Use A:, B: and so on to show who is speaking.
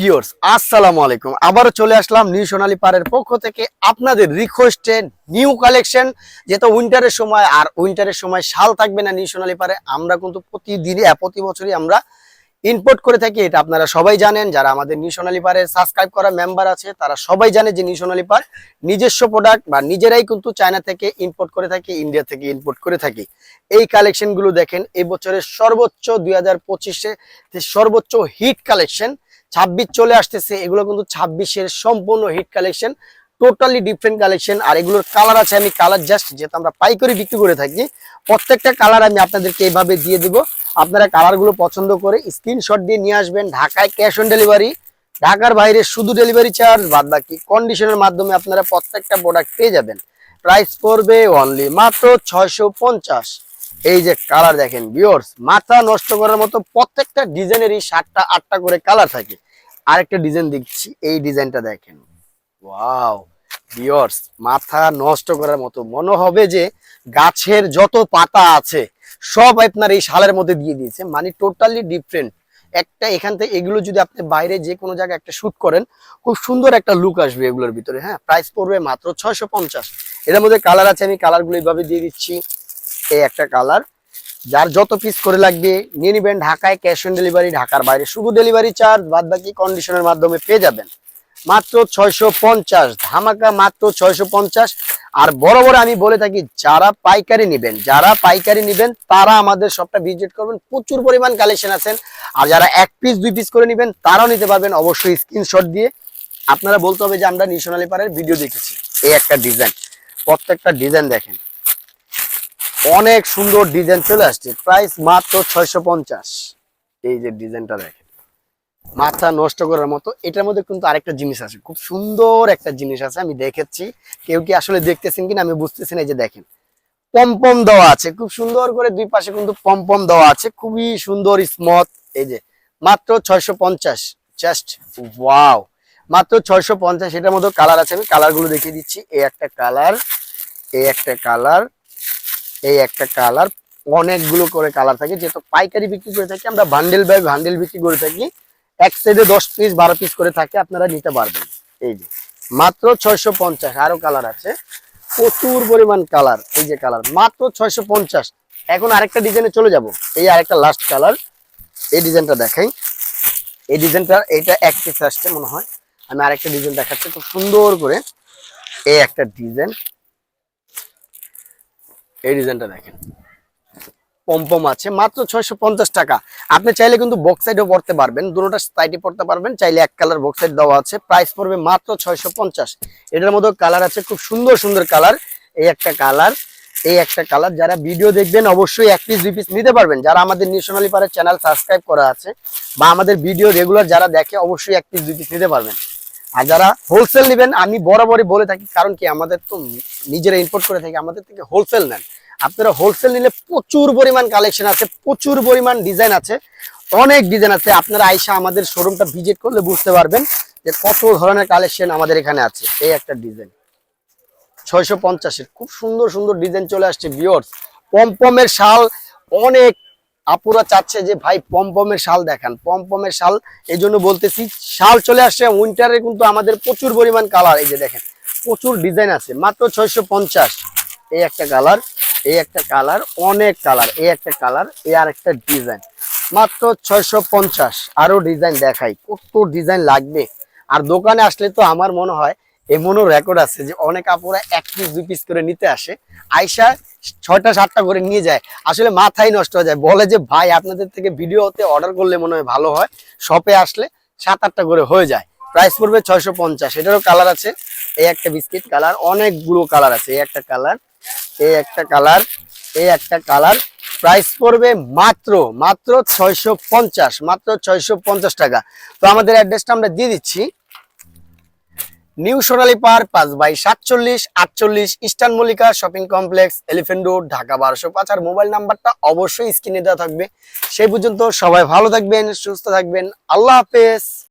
A: Pears আসসালামু আলাইকুম। আবারও চলে আসলাম নিউ সোনালী পারের পক্ষ থেকে আপনাদের রিকোয়েস্টে নিউ কালেকশন যেহেতু উইন্টারের সময় আর উইন্টারের সময় শাল থাকবে না নিউ সোনালী পারে আমরা কিন্তু প্রতিদিনই প্রতি বছরই আমরা ইম্পোর্ট করে থাকি, এটা আপনারা সবাই জানেন। যারা আমাদের নিউ সোনালী পারের সাবস্ক্রাইব করা মেম্বার আছে, তারা সবাই জানে যে নিউ সোনালী পার নিজস্ব প্রোডাক্ট বা নিজেরাই কিন্তু চায়না থেকে ইম্পোর্ট করে থাকি ইন্ডিয়া থেকে ইম্পোর্ট করে থাকি। এই কালেকশনগুলো দেখেন এই বছরের সর্বোচ্চ দুই হাজার পঁচিশে সর্বোচ্চ হিট কালেকশন ছাব্বিশ চলে আসতেছে। এগুলো কিন্তু ছাব্বিশের সম্পূর্ণ hit collection totally different collection আর এগুলোর কালার আছে, আমি কালার জাস্ট যেহেতু আমরা পাইকারি বিক্রি করে থাকি, প্রত্যেকটা কালার আমি আপনাদেরকে এইভাবে দিয়ে দিব। আপনারা কালারগুলো পছন্দ করে স্ক্রিনশট দিয়ে নিয়ে আসবেন, ঢাকায় ক্যাশ অন ডেলিভারি ঢাকার বাইরে শুধু ডেলিভারি চার্জ বাদ বাকি কন্ডিশনের মাধ্যমে আপনারা প্রত্যেকটা প্রোডাক্ট পেয়ে যাবেন। প্রাইস পড়বে অনলি মাত্র ছয়শো পঞ্চাশ। এই যে কালার দেখেন বিয়র্স মাথা নষ্ট করার মতো প্রত্যেকটা ডিজাইনেরই সাতটা, আটটা করে কালার থাকে। আরেকটা ডিজাইন দেখছি, এই ডিজাইনটা দেখেন। ওয়াও বিয়র্স মাথা নষ্ট করার মতো। মনে হবে যে গাছের যত পাতা আছে, সব আপনার এই শালের মধ্যে দিয়ে দিয়েছে। মানে টোটালি ডিফারেন্ট একটা এখান থেকে এগুলো যদি আপনি বাইরে যে কোনো জায়গায় একটা শুট করেন, খুব সুন্দর একটা লুক আসবে এগুলোর ভিতরে। হ্যাঁ প্রাইস পড়বে মাত্র ছয়শো পঞ্চাশ। এটার মধ্যে কালার আছে, আমি কালারগুলো এইভাবে দিয়ে দিচ্ছি। এই একটা কালার। যার যত পিস করে লাগবে, নিয়ে নিবেন ঢাকায় ক্যাশ অন ডেলিভারি ঢাকার বাইরে। শুধু ডেলিভারি চার্জ বাদ বাকি কন্ডিশনের মাধ্যমে পেয়ে যাবেন। মাত্র ছয়শো পঞ্চাশ, ধামাকা মাত্র ছয়শো পঞ্চাশ। আর বড় বড় আমি বলে থাকি, যারা পাইকারি নিবেন, যারা পাইকারি নিবেন, তারা আমাদের সবটা ভিজিট করবেন। প্রচুর পরিমাণ কালেকশন আছেন। আর যারা এক পিস দুই পিস করে নিবেন, তারাও নিতে পারবেন। অবশ্যই স্ক্রিনশট দিয়ে আপনারা বলতে হবে যে আমরা নিশনালি পাড়ের ভিডিও দেখেছি। এই একটা ডিজাইন প্রত্যেকটা ডিজাইন দেখেন। অনেক সুন্দর ডিজাইন চলে আসছে। প্রাইস মাত্র ছয়শো পঞ্চাশ। এই যে ডিজাইনটা দেখেন। মাথা নষ্ট করার মতো। এটার মধ্যে কিন্তু আরেকটা জিনিস আছে। খুব সুন্দর একটা জিনিস আছে, আমি দেখেছি। কেউ কি আসলে দেখতেছেন কিনা আমি বুঝতেছি না, এই যে দেখেন। পম্পম দেওয়া আছে। খুব সুন্দর করে দুই পাশে কিন্তু পম্পম দেওয়া আছে। খুবই সুন্দর স্মথ। এই যে মাত্র ছয়শো পঞ্চাশ। Just wow. মাত্র ছয়শো পঞ্চাশ। এটার মধ্যে কালার আছে। আমি কালারগুলো দেখিয়ে দিচ্ছি। এই একটা কালার, এই একটা কালার। এই একটা কালার অনেকগুলো করে কালার থাকে। যেহেতু পাইকারি বিক্রি করে থাকি, আমরা বান্ডেল বাই বান্ডেল বিক্রি করে থাকি। এক সাইডে দশ পিস বারো পিস করে থাকে, আপনারা নিতে পারবেন। এই যে, মাত্র ছয়শো পঞ্চাশ, আরও কালার আছে। প্রচুর পরিমাণ কালার এই যে কালার মাত্র ছয়শো পঞ্চাশ। এখন আরেকটা ডিজাইনে চলে যাব। এই আরেকটা লাস্ট কালার এই ডিজাইনটা দেখাই। এই ডিজাইনটা এটা এক পিস আসছে মনে হয়। আমি আরেকটা ডিজাইন দেখাচ্ছি, খুব সুন্দর করে। এই একটা ডিজাইন এই ডিজাইনটা দেখেন। পম্পম আছে, মাত্র ছয়শো পঞ্চাশ টাকা। আপনি চাইলে কিন্তু বক্স সাইডও পড়তে পারবেন, দুটোটা সাইডে পড়তে পারবেন, চাইলে এক কালার বক্স সাইড দেওয়া আছে প্রাইস পড়বে মাত্র ছয়শো পঞ্চাশ। এটার মধ্যে কালার আছে, খুব সুন্দর সুন্দর কালার এই একটা কালার এই একটা কালার যারা ভিডিও দেখবেন, অবশ্যই এক পিস দুই পিস নিতে পারবেন। যারা আমাদের নিউশনালি পাড়ার চ্যানেল সাবস্ক্রাইব করা আছে, বা আমাদের ভিডিও রেগুলার যারা দেখে, অবশ্যই এক পিস দুই পিস নিতে পারবেন। আর যারা হোলসেল নেবেন, আমি বরাবরই বলে থাকি, কারণ কি আমাদের তো নিজেরা ইম্পোর্ট করে থাকি, আমাদের থেকে হোলসেল নেন। আপনারা হোলসেল নিলে প্রচুর পরিমাণ কালেকশন আছে, প্রচুর পরিমাণ ডিজাইন আছে, অনেক ডিজাইন আছে। আপনারা আইসা আমাদের শোরুমটা ভিজিট করলে বুঝতে পারবেন যে কত ধরনের কালেকশন আমাদের এখানে আছে। এই একটা ডিজাইন ছয়শো পঞ্চাশের, খুব সুন্দর সুন্দর ডিজাইন চলে আসছে বিয়র্স পমপমের শাল অনেক আপুরা চাচ্ছে যে, ভাই পমপমের শাল দেখান। পমপমের শাল, এই জন্য বলতেছি, শাল চলে আসছে। উইন্টারে কিন্তু আমাদের প্রচুর পরিমাণ কালার, এই যে দেখেন, প্রচুর ডিজাইন আছে। মাত্র ছয়শো পঞ্চাশ। এই একটা কালার, এই একটা কালার, অনেক কালার, এই একটা কালার, এই আর একটা ডিজাইন। মাত্র ছয়শো পঞ্চাশ। আরও ডিজাইন দেখাই, কত ডিজাইন লাগবে। আর দোকানে আসলে তো আমার মনে হয় এমনও রেকর্ড আছে যে অনেক আপুরা এক পিস দুই পিস করে নিতে আসে। আইসা ছয়টা, সাতটা করে নিয়ে যায়। আসলে মাথায় নষ্ট হয়ে যায়। বলে যে, ভাই, আপনাদের থেকে ভিডিওতে অর্ডার করলে মনে হয় ভালো হয়। শপে আসলে সাত, আটটা করে হয়ে যায়। প্রাইস পড়বে ছয়শো পঞ্চাশ। এটারও কালার আছে। এই একটা বিস্কিট কালার অনেকগুলো কালার আছে। এই একটা কালার এই একটা কালার এই একটা কালার প্রাইস পড়বে মাত্র মাত্র ছয়শো পঞ্চাশ, মাত্র ছয়শো পঞ্চাশ টাকা। তো আমাদের অ্যাড্রেসটা আমরা দিয়ে দিচ্ছি। নিউ সোনালি পার্ক, পাঁচ বাই সাতচল্লিশ, আটচল্লিশ, eastern Mallika shopping complex, elephant road, Dhaka বারোশো পাঁচ। আর মোবাইল নাম্বারটা অবশ্যই স্ক্রিনে দেওয়া থাকবে। সেই পর্যন্ত সবাই ভালো থাকবেন, সুস্থ থাকবেন। আল্লাহ হাফেজ।